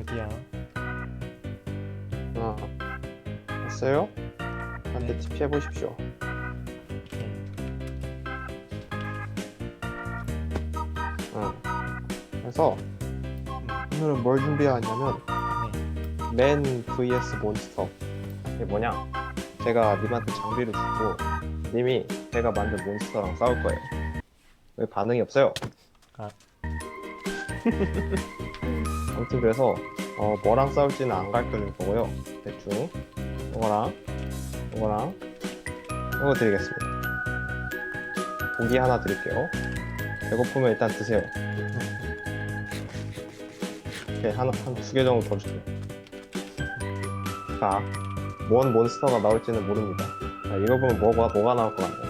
어디야? 아, 됐어요? 한대 TP 해보십시오. 오케이. 응. 그래서 오늘은 뭘 준비하냐면 네. 맨 vs 몬스터 이게 뭐냐? 제가 님한테 장비를 주고 님이 제가 만든 몬스터랑 싸울 거예요. 왜 반응이 없어요? 아. 아무튼 그래서 어, 뭐랑 싸울지는 안 가르쳐줄 거고요. 대충 이거랑 이거랑 이거 드리겠습니다. 고기 하나 드릴게요. 배고프면 일단 드세요. 이렇게 하나 한 두 개 정도 더 주세요. 자, 뭔 몬스터가 나올지는 모릅니다. 자, 이거 보면 뭐가 뭐가 나올 것 같나요?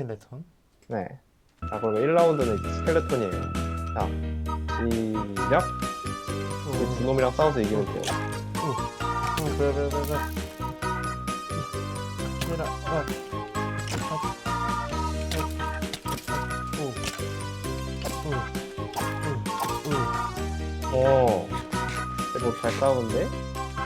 스켈레톤. 네. 자, 그러면 1라운드는 스켈레톤이에요. 자, 시작. 이두 놈이랑 싸워서 이기면 돼요. 오, 그래, 그래, 그래. 오, 오. 어, 제법 잘 싸우는데?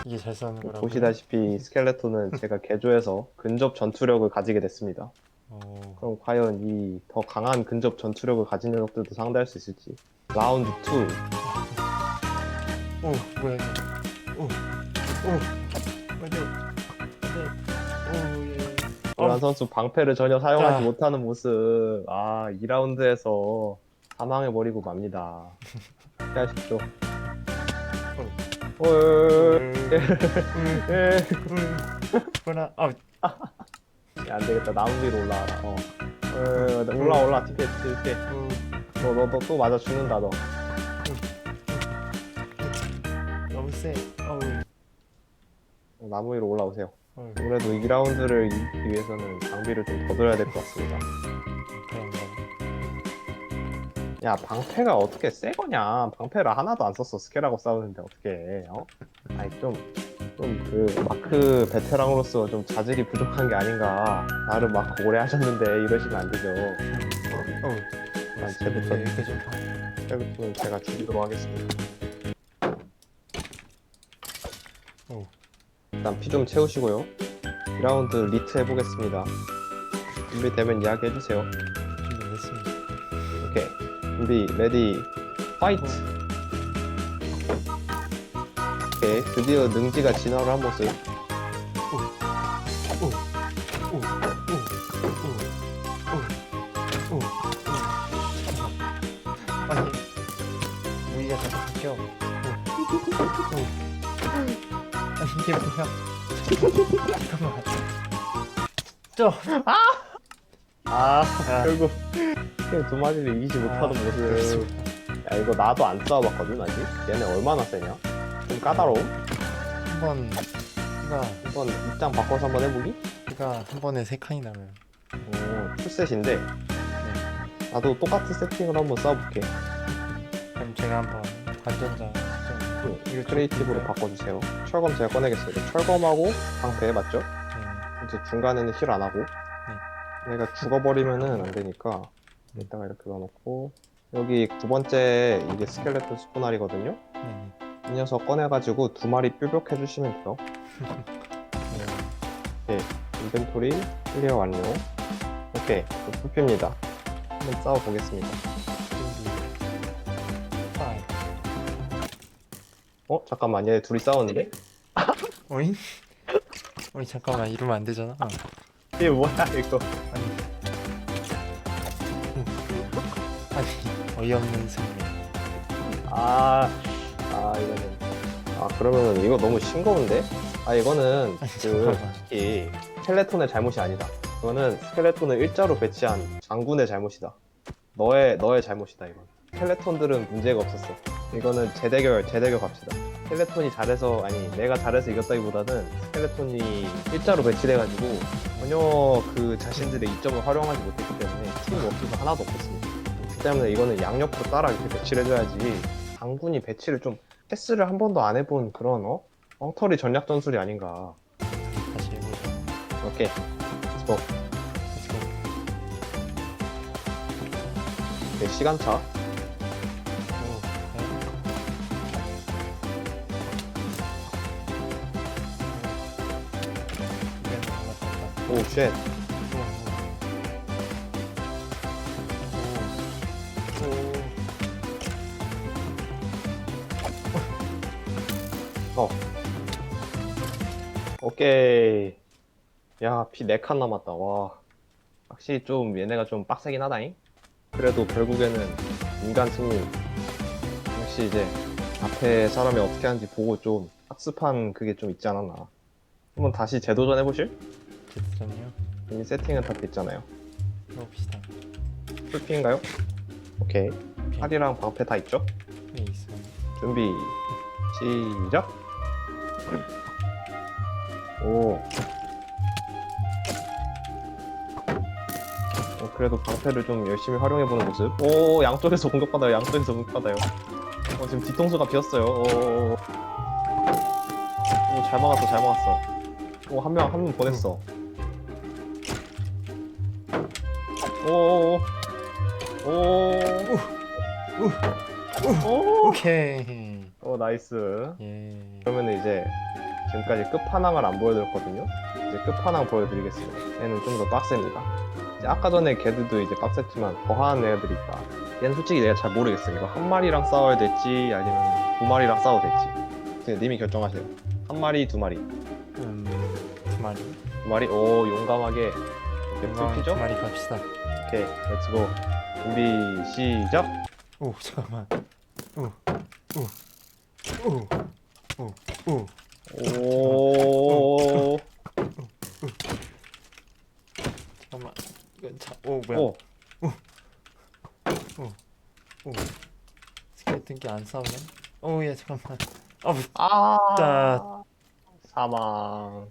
이게 잘 싸우는 거라고. 보시다시피 스켈레톤은 제가 개조해서 근접 전투력을 가지게 됐습니다. 오, 그럼 과연 이 더 강한 근접 전투력을 가진 녀석들도 상대할 수 있을지. 라운드 2. 오, 뭐야 이거. 오, 오, 안돼, 안돼. 오, 예. 노란 어, 선수 방패를 전혀 사용하지 자. 못하는 모습. 아, 2라운드에서 사망해버리고 맙니다. 피하십시오. 어, 음, 예. 뭐나, 아, 야, 안 되겠다. 나무 위로 올라와라. 어. 어, 올라, 올라. 티켓, 티켓. 음, 너, 너, 너 또 맞아 죽는다, 너. 너무 세. 어우, 어, 나무 위로 올라오세요. 어우, 그래도 2라운드를 이기기 위해서는 장비를 좀더 들어야 될 것 같습니다. 그런가. 야, 방패가 어떻게 새 거냐? 방패를 하나도 안 썼어. 스케라고 싸우는데 어떻게 해? 어? 아니 좀, 좀 그 마크 베테랑으로서 좀 자질이 부족한 게 아닌가. 나름 마크 오래 하셨는데 이러시면 안 되죠. 어우, 난 쟤부터 이렇게 좀 봐. 세부터는 제가 죽이도록 하겠습니다. 오. 일단 피 좀 채우시고요. 2라운드 리트 해보겠습니다. 준비되면 이야기 해주세요. 준비됐습니다. 오케이. 준비, 레디, 파이트! 오케이. 드디어 능지가 진화를 한 모습. 오, 오, 오, 오, 오, 오, 오. 아니, 무기가 자꾸 바뀌어. 오, 오. 아니 이게 뭐야? 잠깐만. 저, 아, 아. 결국 두 마리를 이기지 못하는 모습. 그렇습니다. 야, 이거 나도 안 싸워봤거든, 아직? 얘네 얼마나 세냐? 좀 까다로움? 한번 이가 한번 입장 바꿔서 한번 해보기? 이가 한 번에 세 칸이 나면 오, 풀셋인데. 나도 똑같은 세팅으로 한번 싸워볼게. 그럼 제가 한번 관전자 좀 응, 크리에이티브로 바꿔주세요. 철검 제가 꺼내겠습니다. 철검하고 방패 맞죠? 네, 이제 중간에는 힐 안 하고 얘가 죽어버리면은 안 되니까 이따가 이렇게 넣어놓고 여기 두 번째 이게 스켈레톤 스포날이거든요. 네, 이 녀석 꺼내가지고 두 마리 뾰족 해주시면 돼요. 네. 인벤토리 클리어 완료. 오케이, 뽑힙니다. 한번 싸워보겠습니다. 어 잠깐만 얘 둘이 싸웠는데? 어잉? 어이 잠깐만 이러면 안 되잖아. 어, 이게 뭐야 이거? 아니. 아니 어이없는 승리. 아, 아 이거는 아 그러면 이거 너무 싱거운데? 아 이거는 그. 솔직히 스켈레톤의 잘못이 아니다. 이거는 스켈레톤을 일자로 배치한 장군의 잘못이다. 너의 너의 잘못이다 이건. 스켈레톤들은 문제가 없었어. 이거는 재대결 재대결 갑시다. 스켈레톤이 잘해서 아니 내가 잘해서 이겼다기보다는 스켈레톤이 일자로 배치돼가지고 전혀 그 자신들의 이점을 활용하지 못했기 때문에 팀 워크가 하나도 없었습니다. 그렇기 때문에 이거는 양옆으로 따라 이렇게 배치를 해줘야지 장군이 배치를 좀 패스를 한 번도 안 해본 그런 어? 엉터리 전략 전술이 아닌가. 다시 해보자. 오케이. 스포. 렛츠고. 네, 시간차. 오, 네. 이게 오, 쉣. 오케이. 야, 피 4칸 남았다. 와. 확실히 좀 얘네가 좀 빡세긴 하다잉. 그래도 결국에는 인간 승리. 역시 이제 앞에 사람이 어떻게 하는지 보고 좀 학습한 그게 좀 있지 않았나. 한번 다시 재도전 해보실? 제스전이요? 이미 세팅은 다 됐잖아요. 해봅시다. 풀피인가요? 오케이. 오케이. 팔이랑 방패 다 있죠? 네, 있어요. 준비 시작 오. 어, 그래도 방패를 좀 열심히 활용해보는 모습. 오 양쪽에서 공격받아요. 양쪽에서 공격받아요. 어, 지금 뒤통수가 비었어요. 오잘 막았어 잘 막았어. 오 한 명 한 명 보냈어. 오 오 오. 오. 오케이. 오 나이스. 예. 그러면 이제 지금까지 끝판왕을 안 보여드렸거든요. 이제 끝판왕 보여드리겠습니다. 얘는 좀 더 빡셉니다. 이제 아까 전에 걔들도 이제 빡셌지만 더한 애들이 있다. 얘는 솔직히 내가 잘 모르겠어. 이거 한 마리랑 싸워야 될지 아니면 두 마리랑 싸워도 될지. 그냥 님이 결정하세요. 한 마리, 두 마리. 음, 두 마리. 두 마리. 오 용감하게. 풀피죠? 두 마리 갑시다. 오케이, 렛츠고. 준비 시작. 오, 잠깐만. 오, 오, 오, 오, 오. 오. 잠깐만. 이거 자, 오, 뭐야? 오. 오. 스켈레톤 게안 싸우네? 오, 예, 잠깐만. 아, 뭐, 아. 자. 사망.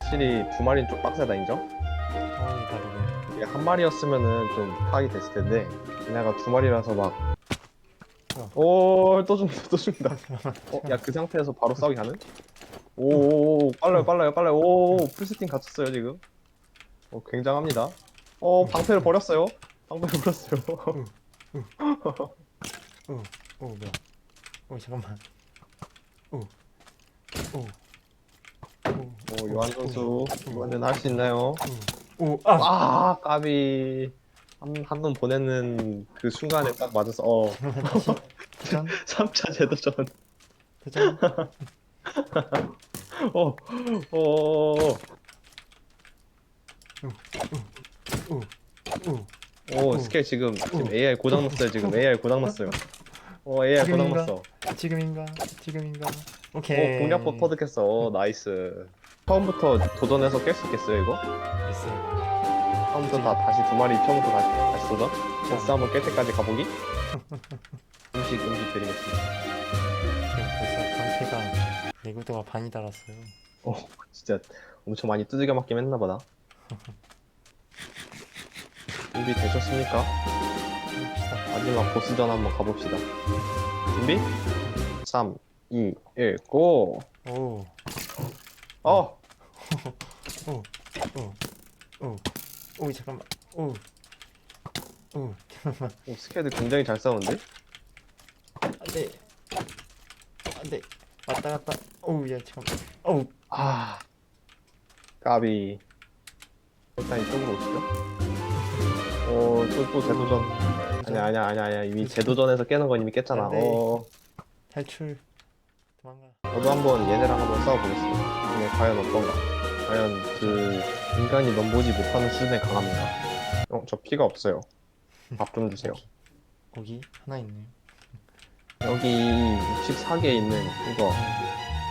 확실히 두 마리는 좀 빡세다 인정? 상황이 다르네. 이게 한 마리였으면은 좀 파악이 됐을 텐데 얘네가 두 마리라서 막 어. 오, 또 죽는다, 또 죽는다. 어, 야, 그 상태에서 바로 싸우기 가는? 오, 오, 빨라요, 빨라요, 빨라요. 오, 풀세팅 갖췄어요, 지금. 어, 굉장합니다. 어, 방패를 버렸어요. 방패를 버렸어요. 오, 뭐야? 오, 잠깐만. 오, 오, 오. 오, 요한 선수, 이번에는 할수 있나요? 오, 아, 아, 까비. 한, 한번 보내는 그 순간에 딱 맞아서, 어, 도전, 3차 재도전. 도전. 어, 어, 어, 오, 오. 오, 스케일 지금, 지금 AI 고장 났어요, 지금. AI 고장 났어요. 어, AI 고장 지금인가? 났어. 지금인가? 지금인가? 어, 오케이. 공략법 터득했어. 어, 나이스. 처음부터 도전해서 깰 수 있겠어요, 이거? 있어요. 처음부터 다 다시 두 마리 처음부터 다시, 다시 도전? 보스 한번 깰 때까지 가보기? 음식, 음식 드리겠습니다. 지금 벌써 방패가 내구도가 반이 달았어요. 어, 진짜 엄청 많이 두들겨 맞긴 했나 보다. 준비 되셨습니까? 해봅시다. 마지막 보스전 한번 가봅시다. 준비? 3, 2, 1, 고! 오, 어! 오, 오, 오, 잠깐만. 오, 오, 잠깐만. 오, 스케드 굉장히 잘 싸우는데? 안돼, 안돼. 왔다 갔다. 오, 야, 잠깐만. 오, 아, 까비. 일단 이쪽으로 오시죠. 어, 또, 또 재도전. 아니야, 아니야, 아니야, 아니야. 이미 재도전에서 깨는 건 이미 깼잖아. 어, 탈출. 도망가. 저도 한번 얘네랑 한번 싸워보겠습니다. 이게 과연 어떤가. 과연 그, 인간이 넘보지 못하는 수준의 강합니다. 어, 저 피가 없어요. 밥 좀 주세요. 고기 하나 있네요. 여기 64개에 있는 이거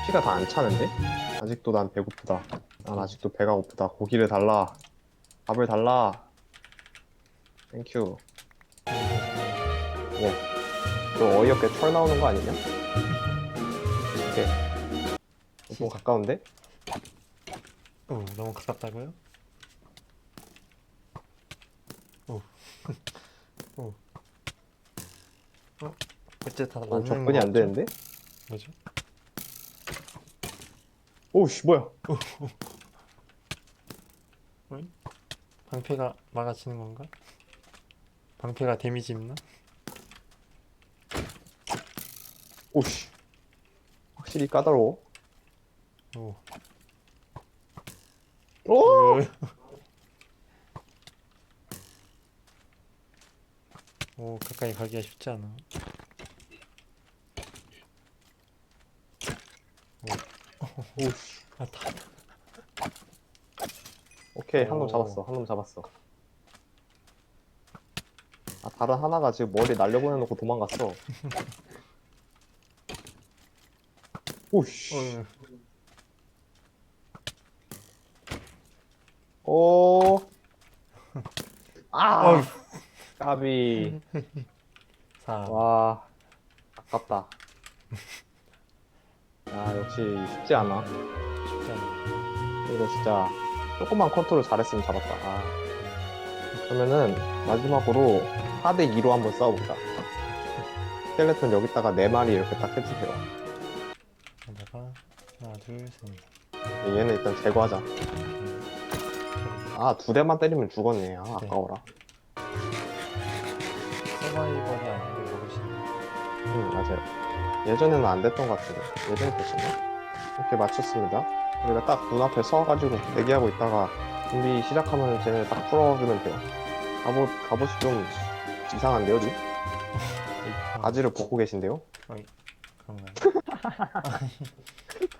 피가 다 안 차는데? 아직도 난 배고프다. 난 아직도 배가 고프다. 고기를 달라. 밥을 달라. 땡큐. 예. 또 어이없게 철 나오는 거 아니냐? 이렇게. 너무 가까운데? 오, 너무 가깝다고요? 오, 오, 어? 어째 다 어, 맞는 접근이 거 안? 되는데? 뭐죠? 오씨, 뭐야? 방패가 막아치는 건가? 방패가 데미지 입나? 오씨. 확실히 까다로워. 오. 오! 오 가까이 가기가 쉽지 않아. 오씨. 아 다. 오케이, 한놈 오. 잡았어. 한 놈 잡았어. 아, 다른 하나가 지금 머리 날려보내놓고 도망갔어. 오씨. 어, 오. 아! 까비. 사. 와. 아깝다. 아, 역시 쉽지 않아. 쉽지 않아. 이거 진짜 조금만 컨트롤 잘했으면 잡았다. 아. 그러면은 마지막으로 4대 2로 한번 싸워보자. 스켈레톤 여기다가 4마리 이렇게 딱 해주세요. 하다가 하나 둘 셋. 얘는 일단 제거하자. 음. 아, 두 대만 때리면 죽었네. 아, 네. 아까워라. 서바이벌이 아닌데 모르시네. 응, 맞아요. 예전에는 안 됐던 것 같은데. 예전에 됐었나? 이렇게 맞췄습니다. 우리가 딱 눈앞에 서가지고 대기하고 있다가 준비 시작하면 쟤네 딱 풀어주면 돼요. 갑옷, 갑옷이 좀 이상한데요, 지금? 바지를 벗고 계신데요? 그런가요?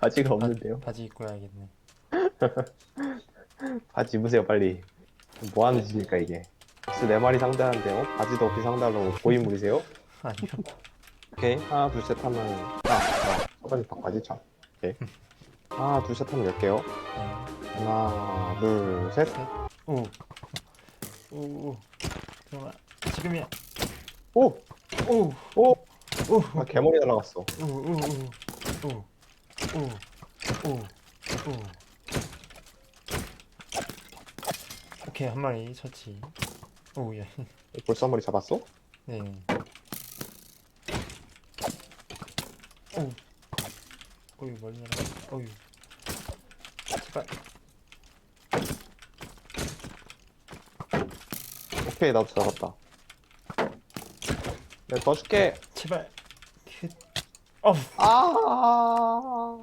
바지가 바지 입고 해야겠네. 바지 입으세요, 빨리. 뭐 하는 짓입니까, 이게? 혹시 네 마리 상대하는데, 어? 바지도 없이 상대하려고 고인물이세요? 아니요. 오케이. 하나, 둘, 셋 하면. 아, 아, 서바지 바까지 참. 오케이. 하나, 둘, 셋 하면 몇 개요? 네. 하나, 둘, 셋. 오. 오. 오. 잠깐만. 지금이야. 오! 오. 오! 오. 아, 개머리 날아갔어. 오. 오. 오. 오. 오. 오. 오. 오케이 한 마리 처치. 오 예. 벌써 한 마리 잡았어? 네. 오. 어유 멀리 날아. 어유. 제발. 오케이, 나도 잡았다. 내가 도와줄게. 제발. 그. 어. 아,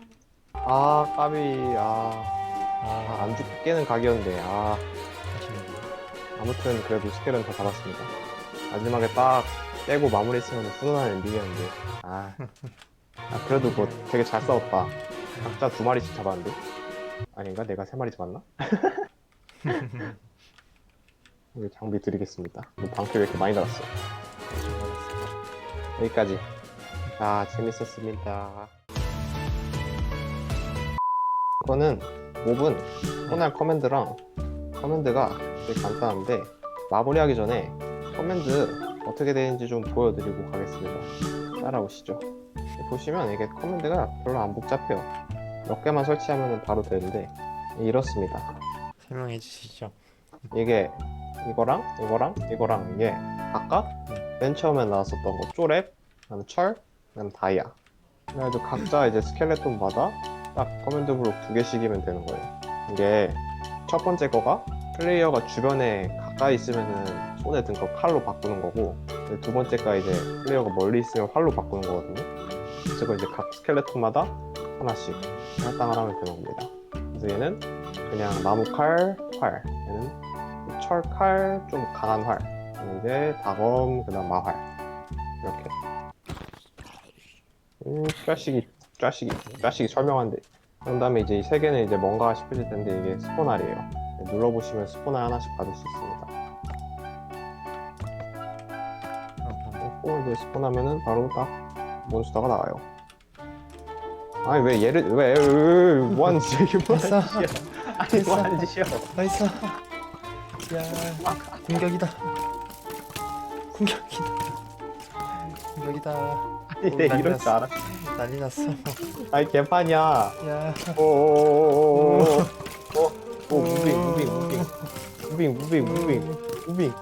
아, 까비. 아, 아, 아. 안 죽게 깨는 각이었는데. 아. 아무튼 그래도 스킬은 다 잡았습니다. 마지막에 딱 빼고 마무리했으면 훈훈한 엔딩이었는데. 아, 아, 그래도 뭐 되게 잘 싸웠다. 각자 두 마리씩 잡았는데. 아닌가? 내가 세 마리 잡았나? 여기 장비 드리겠습니다. 뭐 방패 왜 이렇게 많이 달았어? 여기까지. 아, 재밌었습니다. 이거는 몹은 코날 커맨드랑 커맨드가 되게 간단한데 마무리하기 전에 커맨드 어떻게 되는지 좀 보여드리고 가겠습니다. 따라오시죠. 보시면 이게 커맨드가 별로 안 복잡해요. 몇 개만 설치하면 바로 되는데 이렇습니다. 설명해 주시죠. 이게 이거랑 이거랑 이거랑 이게 아까 맨 처음에 나왔었던 거 쪼랩, 그다음에 철, 그다음에 다이아. 그래가지고 각자 이제 스켈레톤마다 딱 커맨드 블록 두 개씩이면 되는 거예요. 이게 첫 번째 거가 플레이어가 주변에 가까이 있으면은 손에 든 거 칼로 바꾸는 거고 두 번째가 이제 플레이어가 멀리 있으면 활로 바꾸는 거거든요. 그래서 이제 각 스켈레톤마다 하나씩 할당을 하면 되는 겁니다. 그래서 얘는 그냥 나무 칼, 활. 얘는 철 칼 좀 강한 활 이제 다검 그다음 마활 이렇게 음 쫙식이 쫙식이 쫙식이 설명한데 그런 다음에 이제 이 세 개는 이제 뭔가 싶으실 텐데 이게 스포날이에요 네, 눌러보시면 스포날 하나씩 받을 수 있습니다 꼭 이제 스포나면은 바로 딱 몬스터가 나와요 아니 왜 얘를 왜, 왜, 왜, 왜 뭐 하는 짓이야 이게 뭐 하는 됐어. 짓이야 아니 뭐 하는 짓이야 나이스. 야 공격이다. 공격이다. 공격이다. 아니 내 이럴 줄 알아 난리 났어. 아니 개판이야 야. 오오오오오오 오 무빙 무빙 무빙 무빙 무빙 무빙 무빙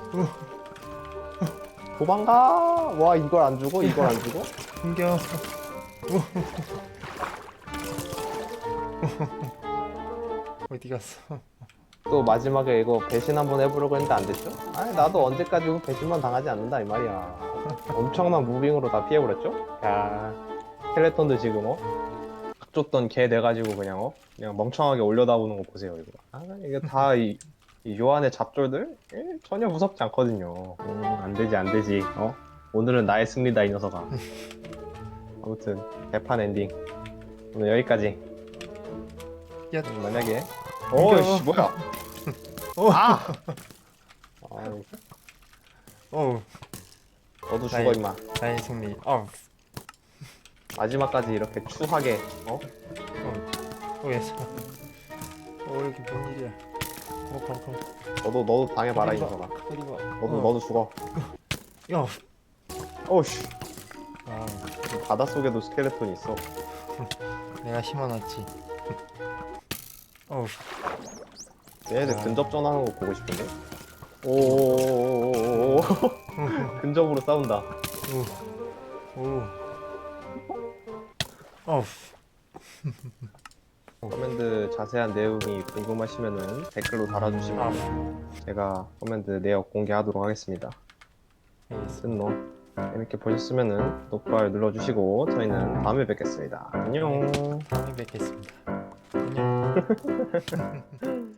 도망가 와 이걸 안 주고 이걸 안 주고 공격. 어디 갔어? 또 마지막에 이거 배신 한번 해보려고 했는데 안 됐죠? 아니 나도 언제까지 그 배신만 당하지 않는다 이 말이야 엄청난 무빙으로 다 피해버렸죠? 야 스켈레톤들 지금 어? 쫓던 개 돼가지고 그냥 어? 그냥 멍청하게 올려다보는 거 보세요 이거 아 이게 다이 이 요한의 잡졸들? 예, 전혀 무섭지 않거든요. 음, 안 되지 안 되지. 어? 오늘은 나의 승리다 이 녀석아. 아무튼 개판 엔딩. 오늘 여기까지. 야. 음, 만약에. 이거- 어이씨 뭐야? 어. 아! 아이, 어. 너도 죽어 나의- 임마. 나의 승리. 어. 마지막까지 이렇게 추하게 어? 오겠어 어 이렇게 뭔 일이야 어 컴, 컴. 너도 너도 당해봐라 이 그리고- 녀석아 그리고. 너도 어. 너도 죽어. 야. 어우씨. 아, 바닷속에도 스켈레톤이 있어. 내가 심어놨지. 어우. 얘네들 아. 근접 전하는 거 보고 싶은데? 오오오오오오 근접으로 싸운다. 오. 어우 커맨드 자세한 내용이 궁금하시면은 댓글로 달아주시면 아 제가 커맨드 내역 공개하도록 하겠습니다. 쓴노. 재밌게 보셨으면은 구독, 좋아요 눌러주시고 저희는 다음에 뵙겠습니다. 안녕. 다음에 뵙겠습니다. 안녕